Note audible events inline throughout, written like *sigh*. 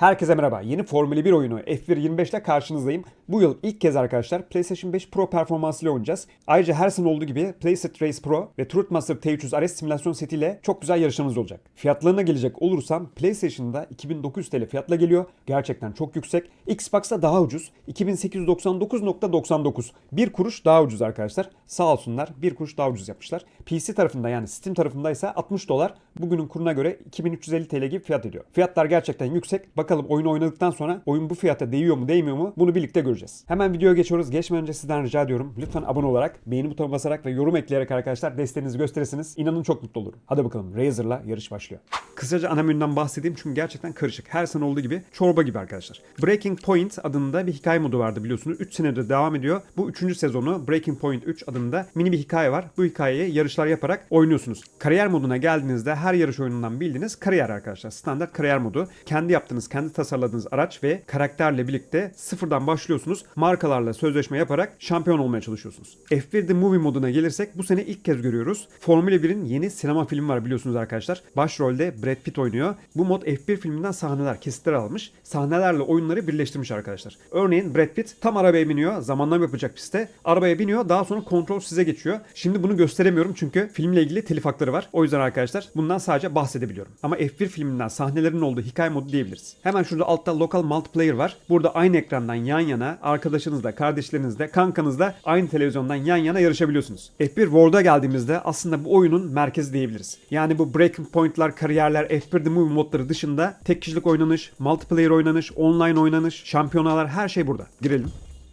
Herkese merhaba. Yeni Formula 1 oyunu F1 25 ile karşınızdayım. Bu yıl ilk kez arkadaşlar PlayStation 5 Pro performansıyla oynayacağız. Ayrıca her sene olduğu gibi Playset Race Pro ve Truthmaster T300 RS simülasyon setiyle çok güzel yarışlarımız olacak. Fiyatlarına gelecek olursam PlayStation'da 2900 TL fiyatla geliyor. Gerçekten çok yüksek. Xbox'ta daha ucuz. 2899.99. Bir kuruş daha ucuz arkadaşlar. Sağ olsunlar bir kuruş daha ucuz yapmışlar. PC tarafında yani Steam tarafında ise 60 dolar. Bugünün kuruna göre 2350 TL gibi fiyat ediyor. Fiyatlar gerçekten yüksek. Bakalım oyunu oynadıktan sonra oyun bu fiyata değiyor mu değmiyor mu bunu birlikte göreceğiz. Hemen videoya geçiyoruz. Geçmeden önce sizden rica ediyorum. Lütfen abone olarak, beğeni butonuna basarak ve yorum ekleyerek arkadaşlar desteğinizi gösterirsiniz. İnanın çok mutlu olurum. Hadi bakalım Razer'la yarış başlıyor. Kısaca ana menüden bahsedeyim çünkü gerçekten karışık. Her sene olduğu gibi çorba gibi arkadaşlar. Breaking Point adında bir hikaye modu vardı biliyorsunuz. 3 senedir devam ediyor. Bu 3. sezonu Breaking Point 3 adında mini bir hikaye var. Bu hikayeyi yarışlar yaparak oynuyorsunuz. Kariyer moduna geldiğinizde her yarış oyunundan bildiğiniz kariyer arkadaşlar. Standart kariyer modu. Kendi yaptığınız, kendi tasarladığınız araç ve karakterle birlikte sıfırdan başlıyorsunuz. Markalarla sözleşme yaparak şampiyon olmaya çalışıyorsunuz. F1 The Movie moduna gelirsek bu sene ilk kez görüyoruz. Formula 1'in yeni sinema filmi var biliyorsunuz arkadaşlar. Başrolde Brad Pitt oynuyor. Bu mod F1 filminden sahneler, kesitler almış. Sahnelerle oyunları birleştirmiş arkadaşlar. Örneğin Brad Pitt tam arabaya biniyor. Zamanlama yapacak pistte. Arabaya biniyor. Daha sonra kontrol size geçiyor. Şimdi bunu gösteremiyorum çünkü filmle ilgili telif hakları var. O yüzden arkadaşlar bundan sadece bahsedebiliyorum. Ama F1 filminden sahnelerin olduğu hikaye modu diyebiliriz. Hemen şurada altta local multiplayer var. Burada aynı ekrandan yan yana arkadaşınızla, kardeşlerinizle, kankanızla aynı televizyondan yan yana yarışabiliyorsunuz. F1 World'a geldiğimizde aslında bu oyunun merkezi diyebiliriz. Yani bu breaking point'lar, kariyerler, F1 The Movie modları dışında tek kişilik oynanış, multiplayer oynanış, online oynanış, şampiyonalar her şey burada. Girelim.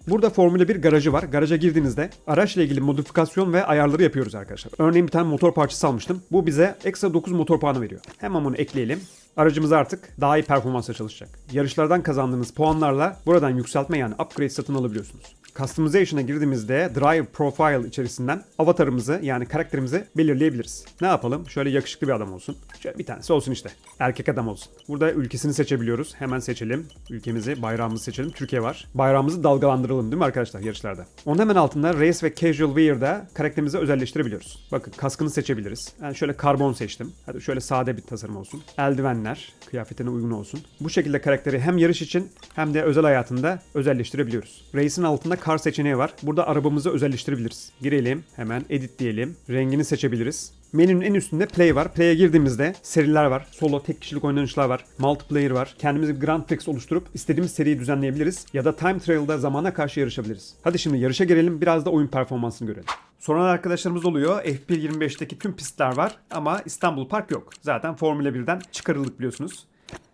Burada Formula 1 garajı var. Garaja girdiğinizde araçla ilgili modifikasyon ve ayarları yapıyoruz arkadaşlar. Örneğin bir tane motor parçası almıştım. Bu bize ekstra 9 motor puanı veriyor. Hemen bunu ekleyelim. Aracımız artık daha iyi performansla çalışacak. Yarışlardan kazandığınız puanlarla buradan yükseltme yani upgrade satın alabiliyorsunuz. Customization'a girdiğimizde Drive Profile içerisinden avatarımızı yani karakterimizi belirleyebiliriz. Ne yapalım? Şöyle yakışıklı bir adam olsun. Şöyle bir tanesi olsun işte. Erkek adam olsun. Burada ülkesini seçebiliyoruz. Hemen seçelim. Ülkemizi, bayrağımızı seçelim. Türkiye var. Bayrağımızı dalgalandıralım değil mi arkadaşlar yarışlarda? Onun hemen altında Race ve Casual Wear'da karakterimizi özelleştirebiliyoruz. Bakın kaskını seçebiliriz. Ben şöyle karbon seçtim. Hadi şöyle sade bir tasarım olsun. Eldivenler kıyafetine uygun olsun. Bu şekilde karakteri hem yarış için hem de özel hayatında özelleştirebiliyoruz. Race'in altında car seçeneği var. Burada arabamızı özelleştirebiliriz. Girelim. Hemen edit diyelim. Rengini seçebiliriz. Menünün en üstünde play var. Play'e girdiğimizde seriler var. Solo tek kişilik oynanışlar var. Multiplayer var. Kendimizi bir Grand Prix oluşturup istediğimiz seriyi düzenleyebiliriz. Ya da time trial'da zamana karşı yarışabiliriz. Hadi şimdi yarışa girelim. Biraz da oyun performansını görelim. Soran arkadaşlarımız oluyor. F1 25'teki tüm pistler var ama İstanbul Park yok. Zaten Formula 1'den çıkarıldık biliyorsunuz.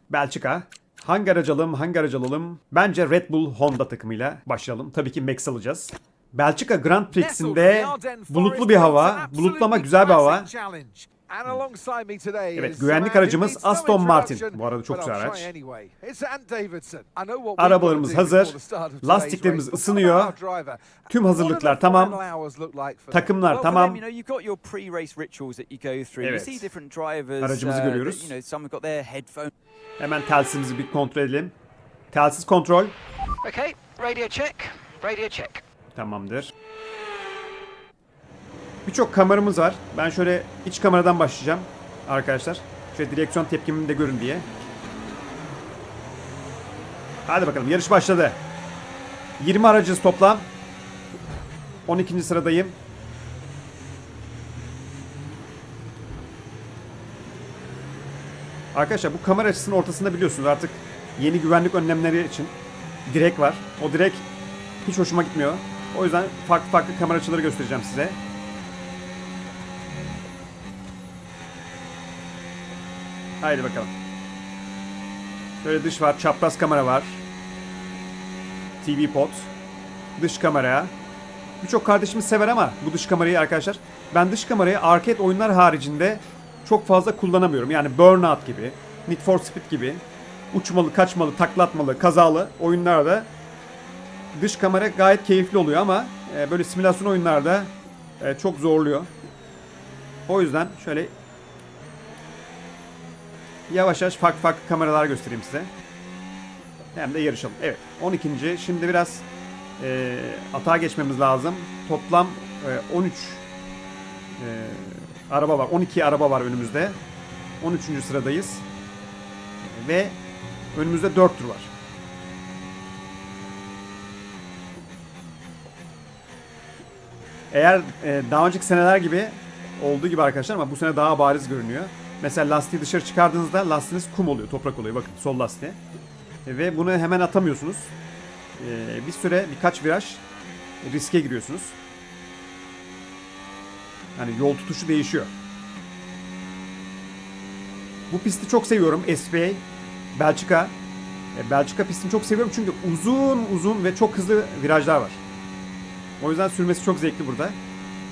Belçika. Hangi aracı alalım, hangi aracı alalım? Bence Red Bull Honda takımıyla başlayalım. Tabii ki Max alacağız. Belçika Grand Prix'sinde bulutlu bir hava, bulutlama güzel bir hava. Evet, güvenlik aracımız Aston Martin. Bu arada çok güzel araç. Arabalarımız hazır. Lastiklerimiz ısınıyor. Tüm hazırlıklar tamam. Takımlar tamam. Evet. Aracımızı görüyoruz. Hemen telsizimizi bir kontrol edelim. Telsiz kontrol. Okay, radio check. Radio check. Tamamdır. Birçok kameramız var. Ben şöyle iç kameradan başlayacağım arkadaşlar. Şöyle direksiyon tepkimimi de görün diye. Hadi bakalım yarış başladı. 20 aracız toplam. 12. sıradayım. Arkadaşlar bu kamera açısının ortasında biliyorsunuz artık yeni güvenlik önlemleri için direk var. O direk hiç hoşuma gitmiyor. O yüzden farklı farklı kamera açıları göstereceğim size. Haydi bakalım. Şöyle dış var, çapraz kamera var. TV pot. Dış kamera. Birçok kardeşimiz sever ama bu dış kamerayı arkadaşlar. Ben dış kamerayı arcade oyunlar haricinde çok fazla kullanamıyorum. Yani Burnout gibi, Need for Speed gibi uçmalı, kaçmalı, taklatmalı, kazalı oyunlarda dış kamera gayet keyifli oluyor ama e, böyle simülasyon oyunlarda e, çok zorluyor. O yüzden şöyle yavaş yavaş farklı farklı kameralar göstereyim size. Hem de yarışalım. Evet 12. Şimdi biraz e, atağa geçmemiz lazım. Toplam e, 13 e, araba var. 12 araba var önümüzde. 13. sıradayız. Ve Önümüzde 4 tur var. Eğer e, daha önceki seneler gibi olduğu gibi arkadaşlar ama bu sene daha bariz görünüyor. Mesela lastiği dışarı çıkardığınızda lastiğiniz kum oluyor, toprak oluyor. Bakın sol lastiğe. Ve bunu hemen atamıyorsunuz. E, bir süre birkaç viraj riske giriyorsunuz. Yani yol tutuşu değişiyor. Bu pisti çok seviyorum. SPA, Belçika. E, Belçika pistini çok seviyorum çünkü uzun uzun ve çok hızlı virajlar var. O yüzden sürmesi çok zevkli burada.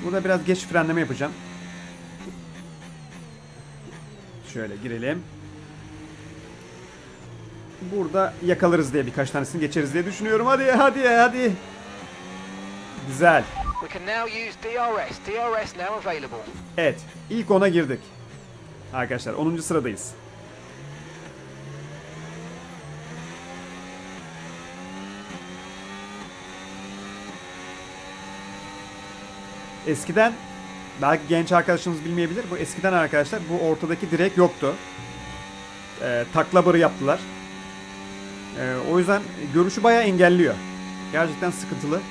Burada biraz geç frenleme yapacağım. Şöyle girelim. Burada yakalarız diye birkaç tanesini geçeriz diye düşünüyorum. Hadi hadi hadi. Güzel. Evet. ilk ona girdik. Arkadaşlar 10. sıradayız. Eskiden belki genç arkadaşımız bilmeyebilir. Bu eskiden arkadaşlar bu ortadaki direk yoktu. Ee, takla barı yaptılar. Ee, o yüzden görüşü bayağı engelliyor. Gerçekten sıkıntılı.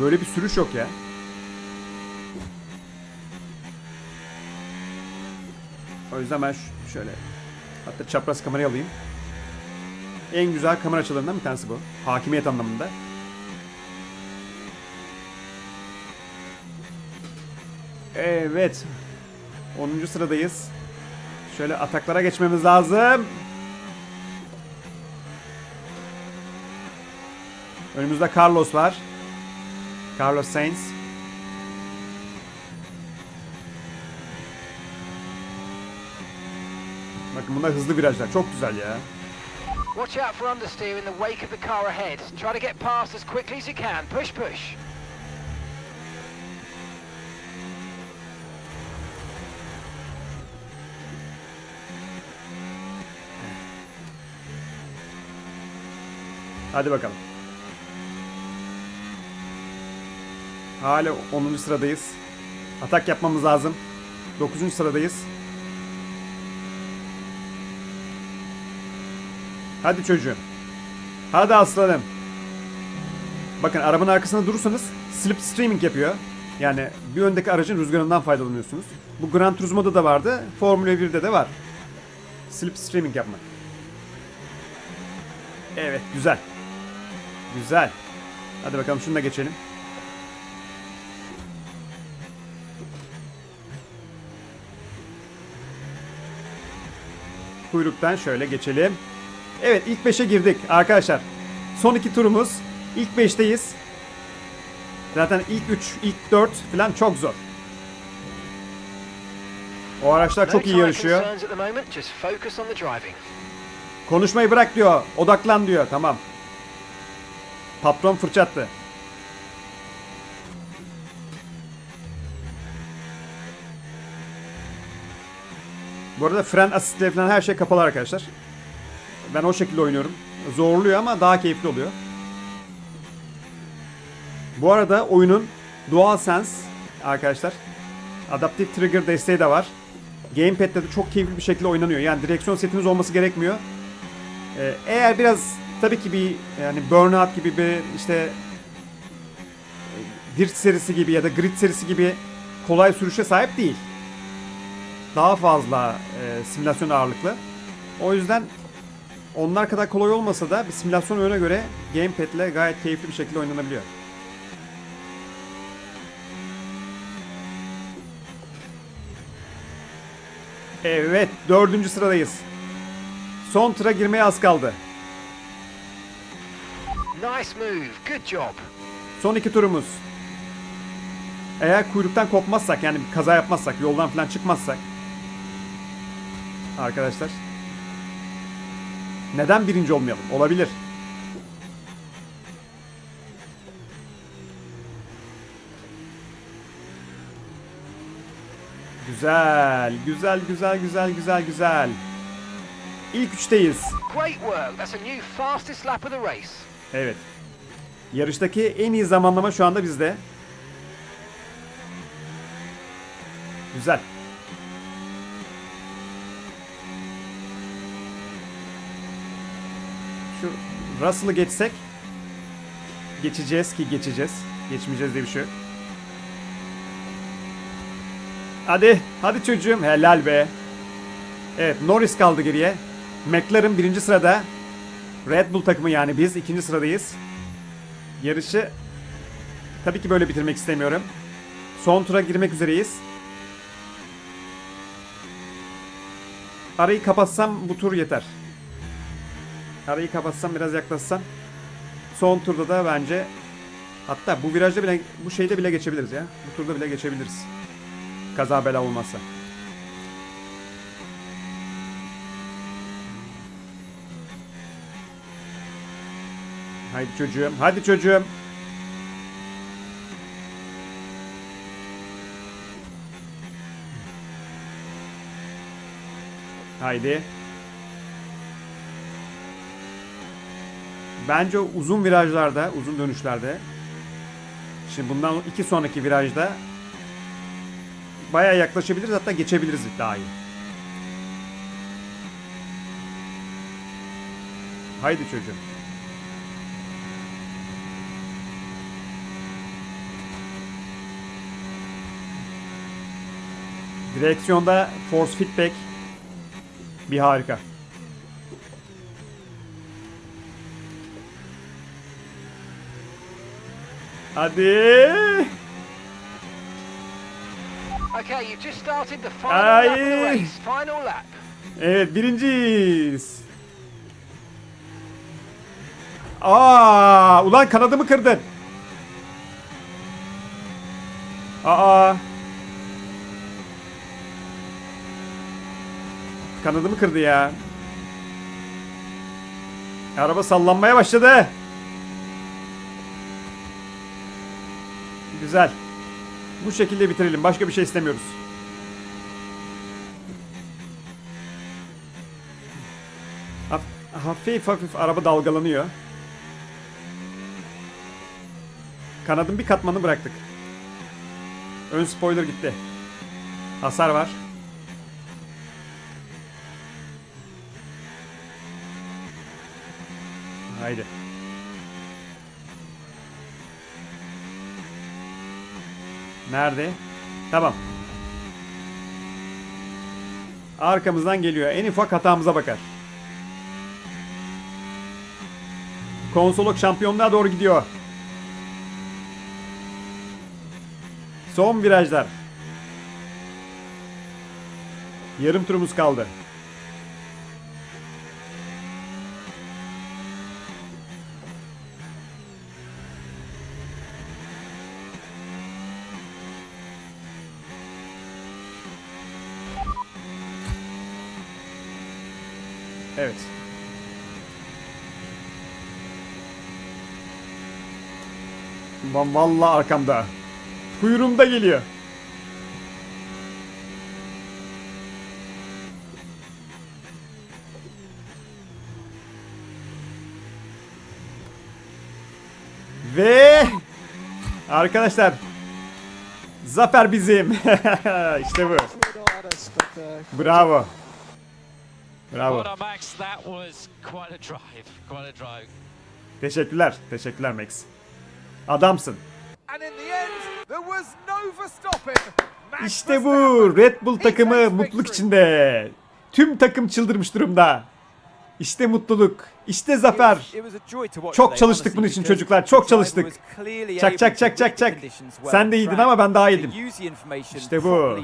Böyle bir sürüş yok ya. O yüzden ben şöyle hatta çapraz kamerayı alayım. En güzel kamera açılarından bir tanesi bu. Hakimiyet anlamında. Evet. 10. sıradayız. Şöyle ataklara geçmemiz lazım. Önümüzde Carlos var. Carlos Sainz. Bakın bunlar hızlı virajlar. Çok güzel ya. Watch out for understeer in the wake of the car ahead. Try to get past as quickly as you can. Push, push. Hadi bakalım. Hala 10. sıradayız. Atak yapmamız lazım. 9. sıradayız. Hadi çocuğum. Hadi aslanım. Bakın arabanın arkasında durursanız slip streaming yapıyor. Yani bir öndeki aracın rüzgarından faydalanıyorsunuz. Bu Gran Turismo'da da vardı. Formula 1'de de var. Slip streaming yapmak. Evet güzel. Güzel. Hadi bakalım şunu da geçelim. Kuyruktan şöyle geçelim. Evet ilk 5'e girdik arkadaşlar. Son iki turumuz. İlk 5'teyiz. Zaten ilk 3, ilk 4 falan çok zor. O araçlar çok iyi yarışıyor. Konuşmayı bırak diyor. Odaklan diyor. Tamam. Patron fırçattı. Bu arada fren asistleri falan her şey kapalı arkadaşlar. Ben o şekilde oynuyorum. Zorluyor ama daha keyifli oluyor. Bu arada oyunun DualSense arkadaşlar Adaptive Trigger desteği de var. Gamepad'de de çok keyifli bir şekilde oynanıyor. Yani direksiyon setiniz olması gerekmiyor. Ee, eğer biraz tabii ki bir yani Burnout gibi bir işte Dirt serisi gibi ya da Grid serisi gibi kolay sürüşe sahip değil. Daha fazla e, simülasyon ağırlıklı. O yüzden onlar kadar kolay olmasa da bir simülasyon oyuna göre Gamepad ile gayet keyifli bir şekilde oynanabiliyor. Evet, dördüncü sıradayız. Son tura girmeye az kaldı. Nice move. Good job. Son iki turumuz. Eğer kuyruktan kopmazsak yani kaza yapmazsak, yoldan falan çıkmazsak arkadaşlar neden birinci olmayalım? Olabilir. Güzel, güzel, güzel, güzel, güzel, güzel. İlk üçteyiz. Great work. That's a new fastest lap of the race. Evet. Yarıştaki en iyi zamanlama şu anda bizde. Güzel. Şu Russell'ı geçsek geçeceğiz ki geçeceğiz. Geçmeyeceğiz diye bir şey yok. Hadi, hadi çocuğum. Helal be. Evet, Norris kaldı geriye. McLaren birinci sırada. Red Bull takımı yani biz ikinci sıradayız. Yarışı tabii ki böyle bitirmek istemiyorum. Son tura girmek üzereyiz. Arayı kapatsam bu tur yeter. Arayı kapatsam biraz yaklaşsam. Son turda da bence hatta bu virajda bile bu şeyde bile geçebiliriz ya. Bu turda bile geçebiliriz. Kaza bela olmazsa. Haydi çocuğum, hadi çocuğum. Haydi. Bence uzun virajlarda, uzun dönüşlerde Şimdi bundan iki sonraki virajda bayağı yaklaşabiliriz hatta geçebiliriz daha iyi. Haydi çocuğum. Direksiyonda force feedback bir harika. Hadi. Okay, you've just started the final lap of the Ay. race. Final lap. Evet birinciyiz. Aa, ulan kanadımı kırdın. Aa. Kanadımı kırdı ya. Araba sallanmaya başladı. Güzel. Bu şekilde bitirelim. Başka bir şey istemiyoruz. Haf- hafif hafif araba dalgalanıyor. Kanadın bir katmanı bıraktık. Ön spoiler gitti. Hasar var. Haydi. Nerede? Tamam. Arkamızdan geliyor. En ufak hatamıza bakar. Konsolok şampiyonluğa doğru gidiyor. Son virajlar. Yarım turumuz kaldı. Evet. Lan vallahi arkamda. Kuyruğumda geliyor. Ve arkadaşlar zafer bizim. *laughs* işte bu. Bravo. Bravo. Well done, Max. That was quite a drive. Quite a drive. Teşekkürler. Teşekkürler Max. Adamsın. And in the end, there was no Verstappen. Max İşte bu. Red Bull takımı mutluluk içinde. Tüm takım çıldırmış durumda. İşte mutluluk. İşte zafer. Çok çalıştık bunun için çocuklar, çok çalıştık. Çak, çak, çak, çak, çak. Sen de iyiydin ama ben daha iyiydim. İşte bu.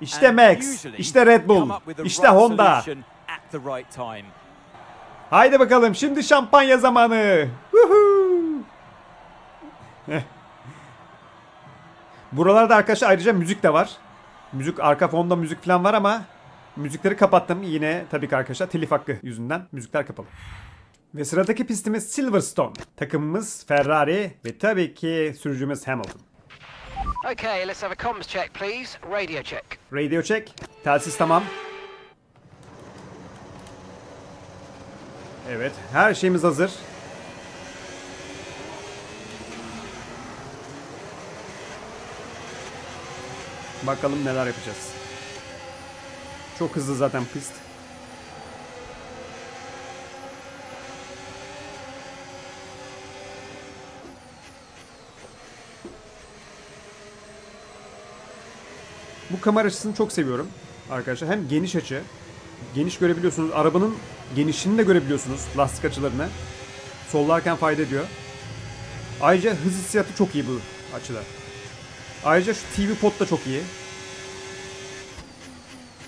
İşte Max, işte Red Bull, işte Honda. Haydi bakalım şimdi şampanya zamanı. Heh. Buralarda arkadaşlar ayrıca müzik de var. Müzik arka fonda müzik falan var ama müzikleri kapattım yine tabii ki arkadaşlar telif hakkı yüzünden müzikler kapalı. Ve sıradaki pistimiz Silverstone. Takımımız Ferrari ve tabii ki sürücümüz Hamilton. Okay, let's have a comms check, please. Radio check. Radio check. Telsiz tamam. Evet, her şeyimiz hazır. Bakalım neler yapacağız. Çok hızlı zaten pist. Bu kamera açısını çok seviyorum arkadaşlar. Hem geniş açı, geniş görebiliyorsunuz. Arabanın genişliğini de görebiliyorsunuz lastik açılarını. Sollarken fayda ediyor. Ayrıca hız hissiyatı çok iyi bu açıda. Ayrıca şu TV pot da çok iyi.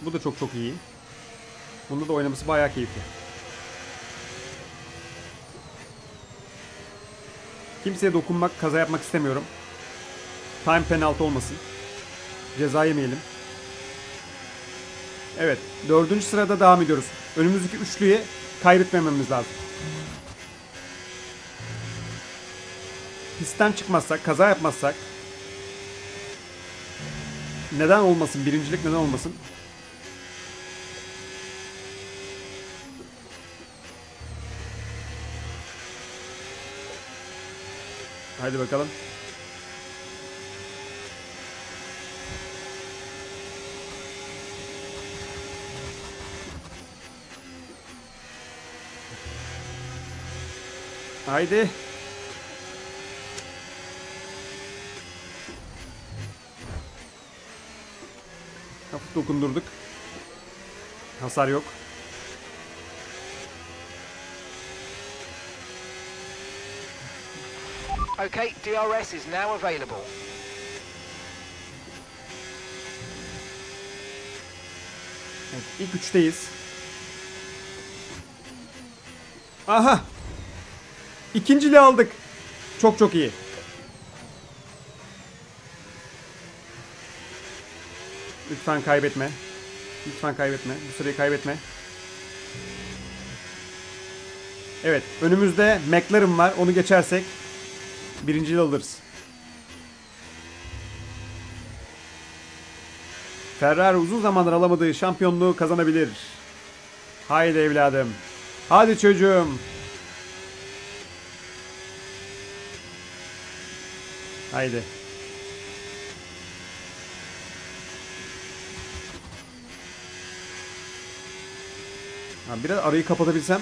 Bu da çok çok iyi. Bunda da oynaması bayağı keyifli. Kimseye dokunmak, kaza yapmak istemiyorum. Time penaltı olmasın. Ceza yemeyelim. Evet, dördüncü sırada devam ediyoruz. Önümüzdeki üçlüye kaybetmememiz lazım. Pistten çıkmazsak, kaza yapmazsak neden olmasın? Birincilik neden olmasın? Haydi bakalım. Haydi. Hafif dokundurduk. Hasar yok. Okay, DRS is now available. Evet, ilk üçteyiz. Aha! İkinciliği aldık. Çok çok iyi. Lütfen kaybetme. Lütfen kaybetme. Bu sırayı kaybetme. Evet, önümüzde McLaren var. Onu geçersek birinciliği alırız. Ferrari uzun zamandır alamadığı şampiyonluğu kazanabilir. Haydi evladım. Hadi çocuğum. Haydi. Ha, biraz arayı kapatabilsem.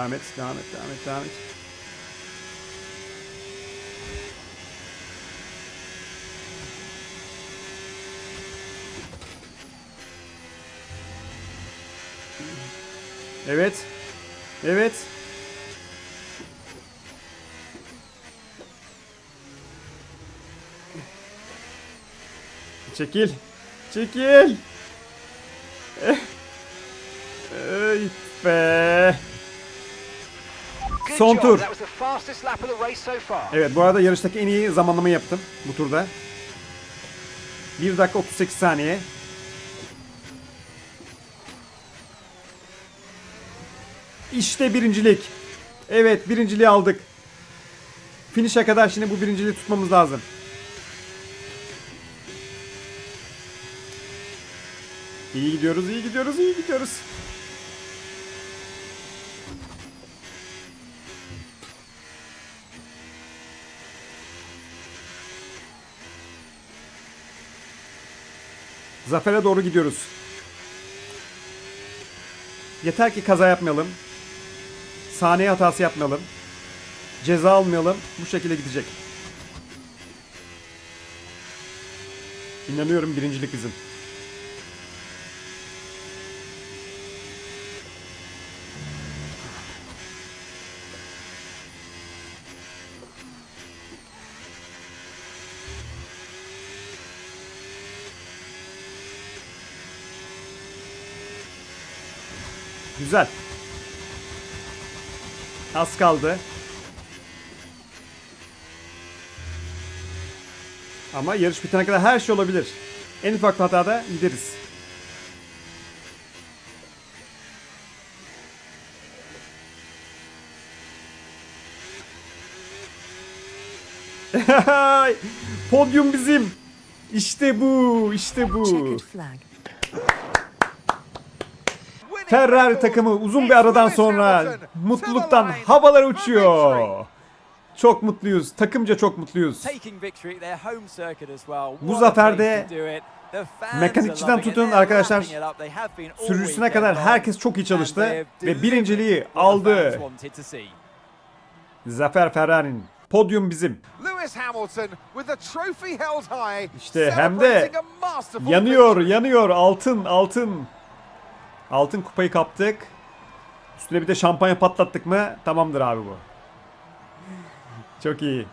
Devam et, devam et, devam et, devam et. Evet. Evet. Çekil. Çekil. Eh. Ey be. Good Son job. tur. That was the fastest lap of the race so far. Evet bu arada yarıştaki en iyi zamanlamayı yaptım bu turda. 1 dakika 38 saniye. İşte birincilik. Evet birinciliği aldık. Finish'e kadar şimdi bu birinciliği tutmamız lazım. İyi gidiyoruz, iyi gidiyoruz, iyi gidiyoruz. Zafer'e doğru gidiyoruz. Yeter ki kaza yapmayalım. Saniye hatası yapmayalım. Ceza almayalım. Bu şekilde gidecek. İnanıyorum birincilik bizim. Güzel. Az kaldı. Ama yarış bitene kadar her şey olabilir. En ufak hatada gideriz. *laughs* Podyum bizim. İşte bu, işte bu. Ferrari takımı uzun bir aradan sonra mutluluktan havalara uçuyor. Çok mutluyuz. Takımca çok mutluyuz. Bu zaferde mekanikçiden tutun arkadaşlar, Sürücüsüne kadar herkes çok iyi çalıştı ve birinciliği aldı. Zafer Ferrari'nin. Podyum bizim. İşte hem de Yanıyor, yanıyor. Altın, altın. Altın kupayı kaptık. Üstüne bir de şampanya patlattık mı? Tamamdır abi bu. Çok iyi.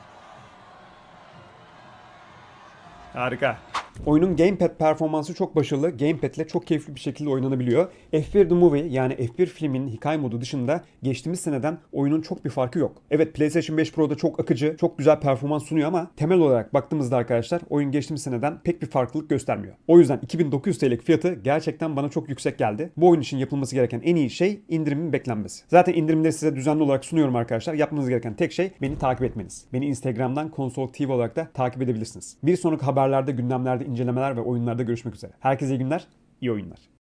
Harika. Oyunun gamepad performansı çok başarılı. Gamepad ile çok keyifli bir şekilde oynanabiliyor. F1 The Movie yani F1 filminin hikaye modu dışında geçtiğimiz seneden oyunun çok bir farkı yok. Evet PlayStation 5 Pro'da çok akıcı, çok güzel performans sunuyor ama temel olarak baktığımızda arkadaşlar oyun geçtiğimiz seneden pek bir farklılık göstermiyor. O yüzden 2900 TL'lik fiyatı gerçekten bana çok yüksek geldi. Bu oyun için yapılması gereken en iyi şey indirimin beklenmesi. Zaten indirimleri size düzenli olarak sunuyorum arkadaşlar. Yapmanız gereken tek şey beni takip etmeniz. Beni Instagram'dan Konsol TV olarak da takip edebilirsiniz. Bir sonraki haberlerde, gündemlerde, incelemeler ve oyunlarda görüşmek üzere. Herkese iyi günler, iyi oyunlar.